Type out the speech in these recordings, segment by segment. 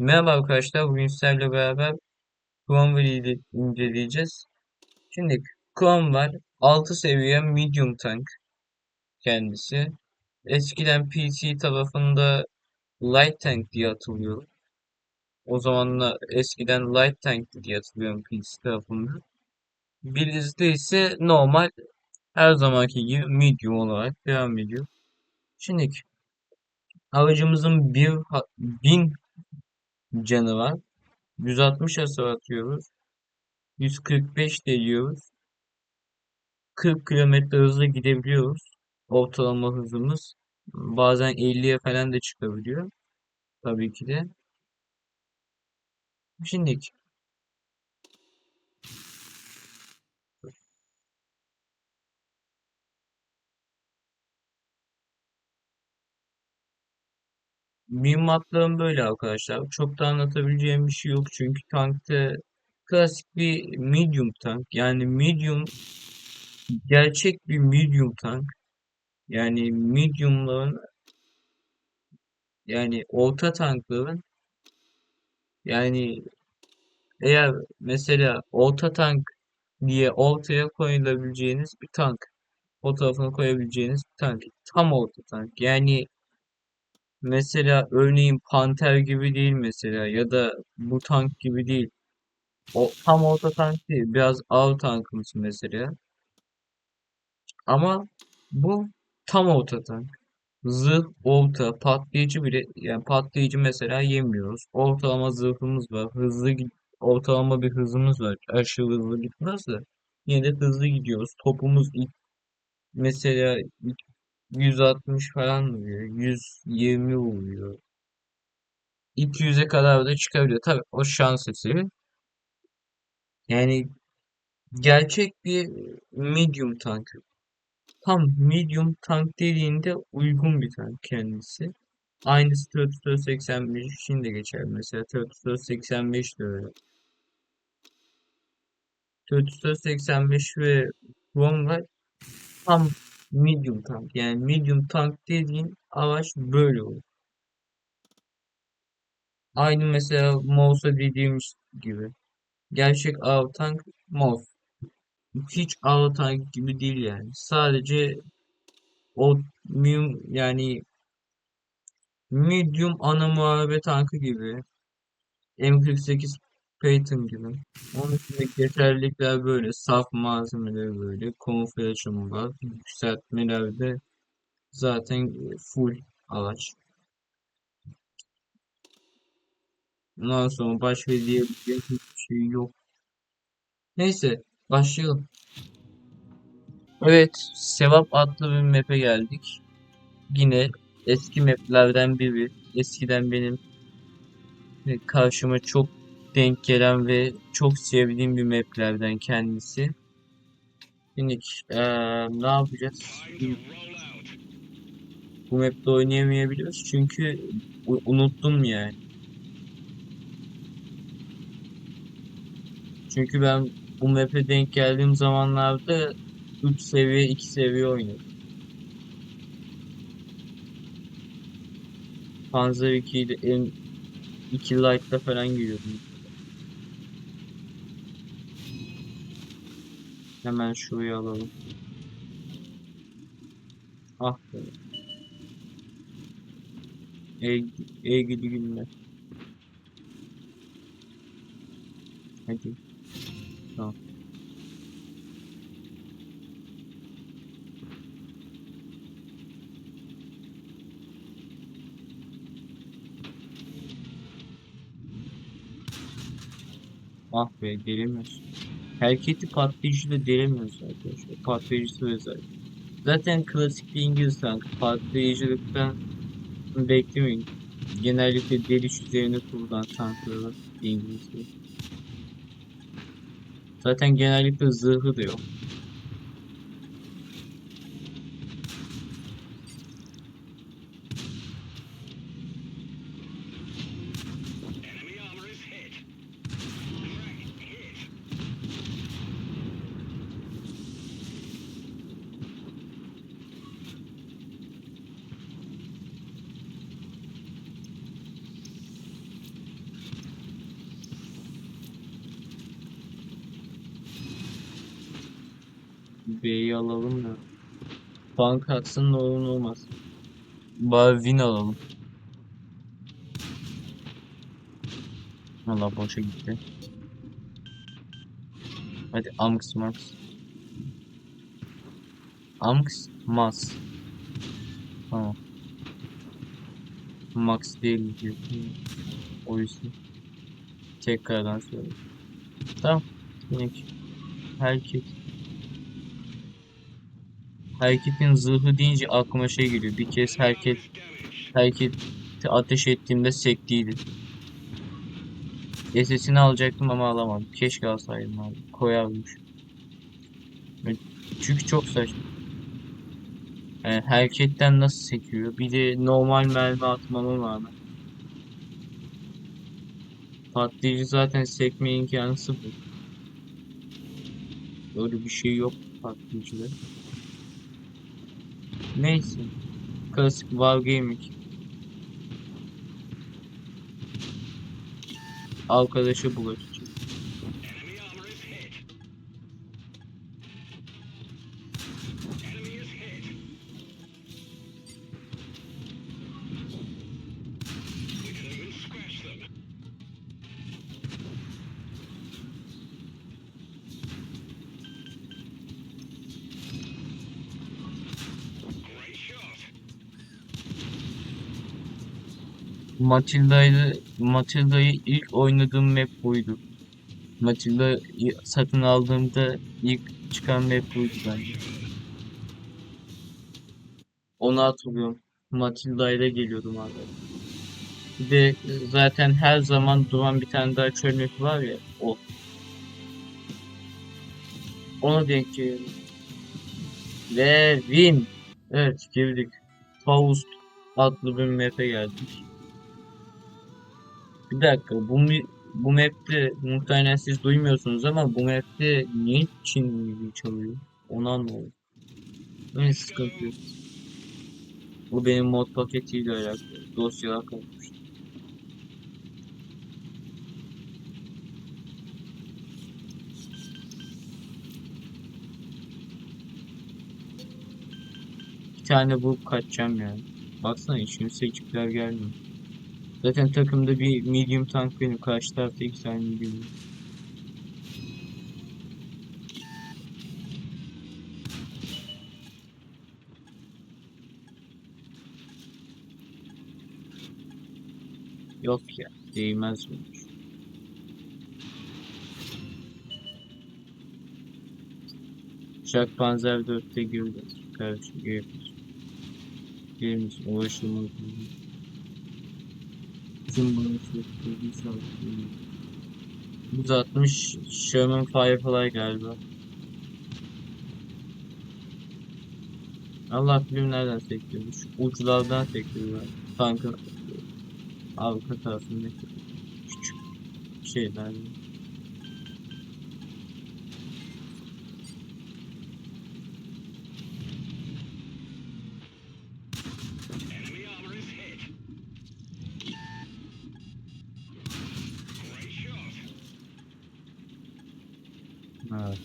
Merhaba arkadaşlar, bugün sizlerle beraber Cromwell'i inceleyeceğiz. Şimdi Cromwell 6 seviye medium tank kendisi. Eskiden PC tarafında light tank diye hatırlıyorum. O zamanlar eskiden light tank diye hatırlıyorum PC tarafında. Birizde ise normal her zamanki gibi medium olarak devam ediyor. Şimdi aracımızın bir, 1000 canı var. 160 hasar atıyoruz. 145 değiyoruz. 40 kilometre hızla gidebiliyoruz. Ortalama hızımız. Bazen 50'ye falan da çıkabiliyor. Tabii ki de. Şimdi mühimmatlarım böyle arkadaşlar. Çok da anlatabileceğim bir şey yok. Çünkü tankta klasik bir medium tank. Yani medium gerçek bir medium tank. Yani mediumların yani orta tankların yani eğer mesela orta tank diye ortaya koyulabileceğiniz bir tank. Fotoğrafını koyabileceğiniz bir tank. Tam orta tank. Yani mesela örneğin Panter gibi değil mesela ya da bu tank gibi değil. O tam orta tank değil. Biraz ağır tankımız mesela. Ama bu tam orta tank. Zırh orta, patlayıcı bile yani patlayıcı mesela yemiyoruz. Ortalama zırhımız var. Hızlı ortalama bir hızımız var. Aşırı hızlı gitmez de. Yine de hızlı gidiyoruz. Topumuz ilk mesela 160 falan vuruyor. 120 vuruyor. 200'e kadar da çıkabiliyor. Tabii o şans eseri. Yani gerçek bir medium tank. Tam medium tank dediğinde uygun bir tank kendisi. Aynısı 4485 için de geçer. Mesela 4485 de öyle. 4485 ve Cromwell tam medium tank. Yani medium tank dediğin araç böyle olur. Aynı mesela Mouse'a dediğimiz gibi. Gerçek av tank Mouse. Hiç av tank gibi değil yani. Sadece o medium yani medium ana muharebe tankı gibi. M48 Phaeton gibi. Onun içindeki yeterlilikler böyle. Saf malzemeleri böyle. Kamufle açımı Yükseltmeler de zaten full araç. Ondan sonra başka diyebileceğim hiçbir şey yok. Neyse başlayalım. Evet, Sevap adlı bir map'e geldik. Yine eski map'lerden biri. Eskiden benim karşıma çok denk gelen ve çok sevdiğim bir map'lerden kendisi. Şimdi eee, ne yapacağız? Bu map'te oynayamayabiliyoruz çünkü unuttum yani. Çünkü ben bu map'e denk geldiğim zamanlarda 3 seviye 2 seviye oynadım. Panzer 2 ile en 2 light'ta falan giriyordum. Hemen şurayı alalım. Ah be. E, e gidi günler. Hadi. Tamam. Ah be gelemiyoruz. Hareketi patlayıcı da delemiyoruz arkadaşlar. Patlayıcısı özel. Zaten klasik bir İngiliz tankı. Patlayıcılıktan beklemeyin. Genellikle deliş üzerine kurulan tankları İngilizce. Zaten genellikle zırhı da yok. B'yi alalım da. Bank atsın ne olur ne olmaz. Bari win alalım. Valla boşa gitti. Hadi Amx Max. Amx Mas. Tamam. Max değil diyor. O yüzden. Tekrardan söyle. Tamam. Yine Herkes. Hareketin zırhı deyince aklıma şey geliyor. Bir kez hareket hareketi ateş ettiğimde sektiydi. SS'ini alacaktım ama alamadım. Keşke alsaydım abi. Koyarmış. Çünkü çok saçma. Yani hareketten nasıl sekiyor? Bir de normal mermi atmama rağmen. Patlayıcı zaten sekme imkanı sıfır. Öyle bir şey yok patlayıcıda. Neyse. Klasik Wargaming. Arkadaşı bulaşacak. Matilda'yı Matilda'yı ilk oynadığım map buydu. Matilda'yı satın aldığımda ilk çıkan map buydu bence. Onu hatırlıyorum. Matilda ile geliyordum abi. Bir de zaten her zaman duran bir tane daha çöl var ya o. Ona denk geliyorum. Ve win. Evet girdik. Faust adlı bir map'e geldik. Bir dakika bu bu map'te muhtemelen siz duymuyorsunuz ama bu map'te niye Çin müziği çalıyor? Onu anlamadım. Neyse sıkıntı yok. Bu benim mod paketiyle alakalı. Dosyalar kalmış. Bir tane bulup kaçacağım yani. Baksana içine seçikler gelmiyor. Zaten takımda bir medium tank benim. Karşı tarafta iki tane medium. Yok ya. Değmez mi? Jack Panzer 4'te girdi. Karşı girmiş. Girmiş. Ulaşılmaz. Tüm bunu sağlıklı. 160 Sherman Firefly galiba. Allah bilir nereden sektirmiş. Uçlardan sektirdiler. Tankın arka tarafındaki küçük şeyler. Evet.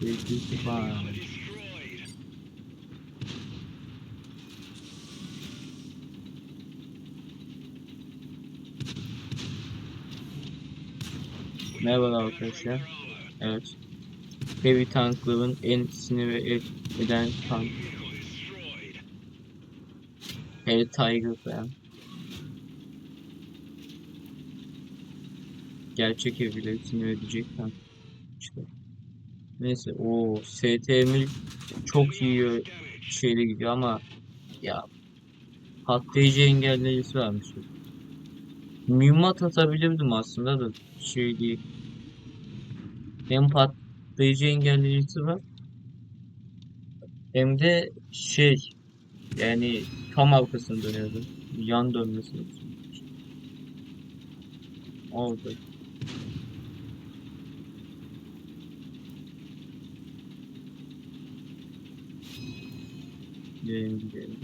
Sevgilisi var. Merhaba arkadaşlar. Evet. Heavy tankların en sinir eden tank. Hele Tiger falan. Gerçek evleri sinir edecek tank. İşte. Neyse o STM çok iyi şeyle gidiyor ama ya patlayıcı engelleyicisi varmış. Mühimmat atabilirdim aslında da şey değil. Hem patlayıcı engelleyicisi var. Hem de şey yani tam arkasını dönüyordum. Yan dönmesi. Oldu. Gidelim gidelim.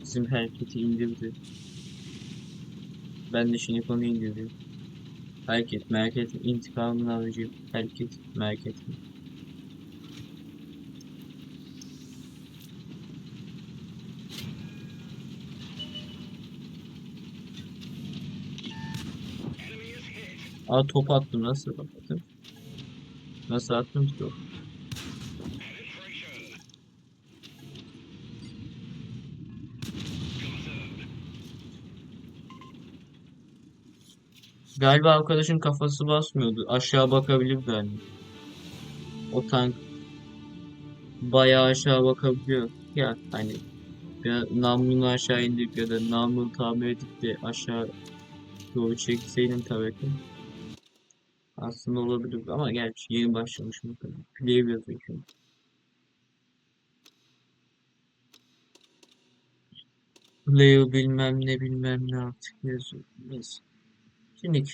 Bizim hareketi indirdi. Ben de şimdi konu indiriyorum. Hareket, merkez, intikamını alacağım. Hareket, merkez. Aa top attım nasıl attım? Nasıl attım ki top? Galiba arkadaşın kafası basmıyordu. Aşağı bakabilir galiba. O tank bayağı aşağı bakabiliyor. Ya hani ya namlunu aşağı indirip ya da namlunu tamir edip de aşağı doğru çekseydim tabii ki. Aslında olabilir ama gerçi yeni başlamışım. Play yazıyor çünkü. Play bilmem ne bilmem ne artık yazıyor. Neyse. Şimdi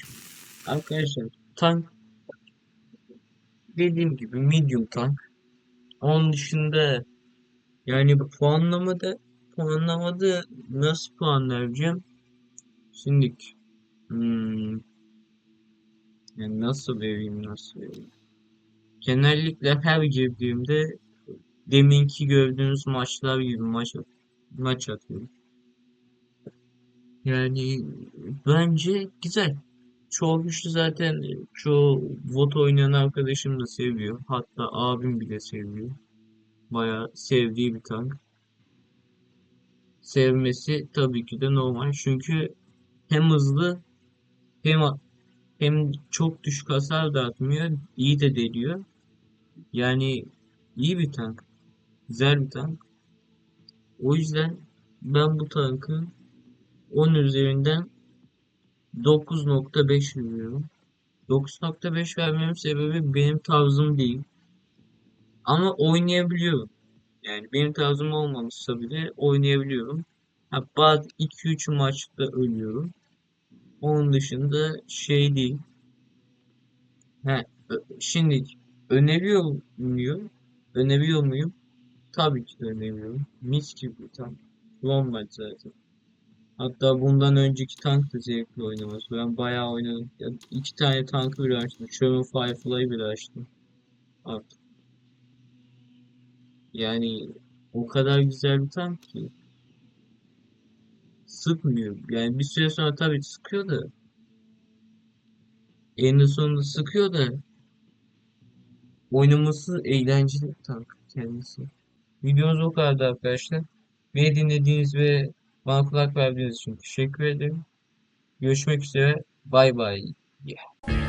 arkadaşlar tank dediğim gibi medium tank. Onun dışında yani puanlamada puanlamada nasıl puan vereceğim? Şimdi hmm, yani nasıl vereyim nasıl vereyim? Genellikle her girdiğimde deminki gördüğünüz maçlar gibi maç maç atıyorum. Yani bence güzel. Çoğu güçlü zaten çoğu VOD oynayan arkadaşım da seviyor. Hatta abim bile seviyor. Bayağı sevdiği bir tank. Sevmesi tabii ki de normal. Çünkü hem hızlı hem hem çok düşük hasar da atmıyor. iyi de deliyor. Yani iyi bir tank. Güzel bir tank. O yüzden ben bu tankı 10 üzerinden 9.5 veriyorum. 9.5 vermemin sebebi benim tarzım değil. Ama oynayabiliyorum. Yani benim tarzım olmamışsa bile oynayabiliyorum. Ha, bazı 2-3 maçta ölüyorum. Onun dışında şey değil. Ha, şimdi öneriyor muyum? Öneriyor muyum? Tabii ki öneriyorum. Mis gibi tam. Maç zaten. Hatta bundan önceki tank da zevkli oynaması. Ben bayağı oynadım. Ya iki tane tankı bile açtım. Sherman Firefly'ı bile açtım. Artık. Yani o kadar güzel bir tank ki. Sıkmıyor. Yani bir süre sonra tabii sıkıyor da. Eninde sonunda sıkıyor da. Oynaması eğlenceli bir tank kendisi. Videomuz o kadardı arkadaşlar. Beni dinlediğiniz ve bana kulak verdiğiniz için teşekkür ederim. Görüşmek üzere. Bay bay. Yeah.